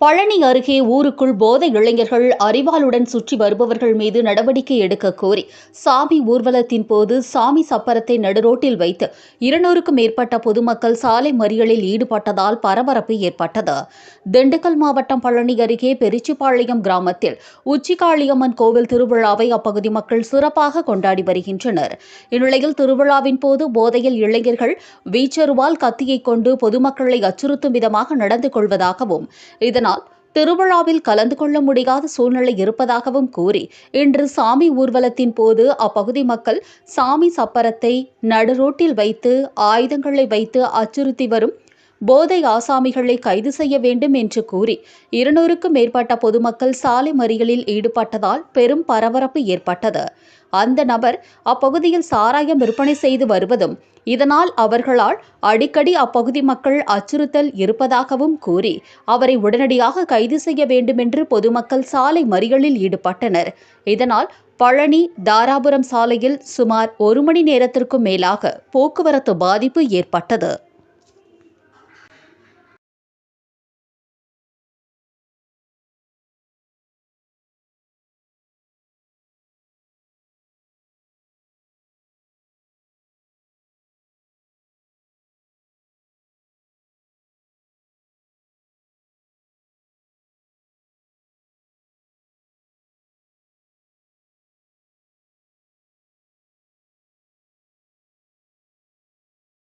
Palani அருகே ஊருக்குள் போதை இளைஞர்கள் அறிவாளுடன் சுற்றி வருபவர்கள் மீது நடவடிக்கை எடுக்க கோரி சாமி ஊர்வலத்தின் போது சாமி சப்பரத்தை நடுரோட்டில் வைத்து இருநூறுக்கும் மேற்பட்ட பொதுமக்கள் சாலை மறியலில் ஈடுபட்டதால் பரபரப்பு ஏற்பட்டது. திண்டுக்கல் மாவட்டம் பழனி அருகே பெரிச்சிப்பாளையம் கிராமத்தில் உச்சிகாளியம்மன் கோவில் திருவிழாவை அப்பகுதி மக்கள் சிறப்பாக கொண்டாடி வருகின்றனர். இந்நிலையில் திருவிழாவின் போது போதையில் இளைஞர்கள் வீச்சருவால் கத்தியை கொண்டு பொதுமக்களை அச்சுறுத்தும் விதமாக நடந்து கொள்வதாகவும் இதன் இதனால் திருவிழாவில் கலந்து கொள்ள முடியாத சூழ்நிலை இருப்பதாகவும் கூறி இன்று சாமி ஊர்வலத்தின் போது அப்பகுதி மக்கள் சாமி சப்பரத்தை நடுரோட்டில் வைத்து ஆயுதங்களை வைத்து அச்சுறுத்தி வரும் போதை ஆசாமிகளை கைது செய்ய வேண்டும் என்று கூறி இருநூறுக்கும் மேற்பட்ட பொதுமக்கள் சாலை மறியலில் ஈடுபட்டதால் பெரும் பரபரப்பு ஏற்பட்டது. அந்த நபர் அப்பகுதியில் சாராயம் விற்பனை செய்து வருவதும் இதனால் அவர்களால் அடிக்கடி அப்பகுதி மக்கள் அச்சுறுத்தல் இருப்பதாகவும் கூறி அவரை உடனடியாக கைது செய்ய வேண்டுமென்று பொதுமக்கள் சாலை மறியலில் ஈடுபட்டனர். இதனால் பழனி தாராபுரம் சாலையில் சுமார் ஒரு மணி நேரத்திற்கும் மேலாக போக்குவரத்து பாதிப்பு ஏற்பட்டது.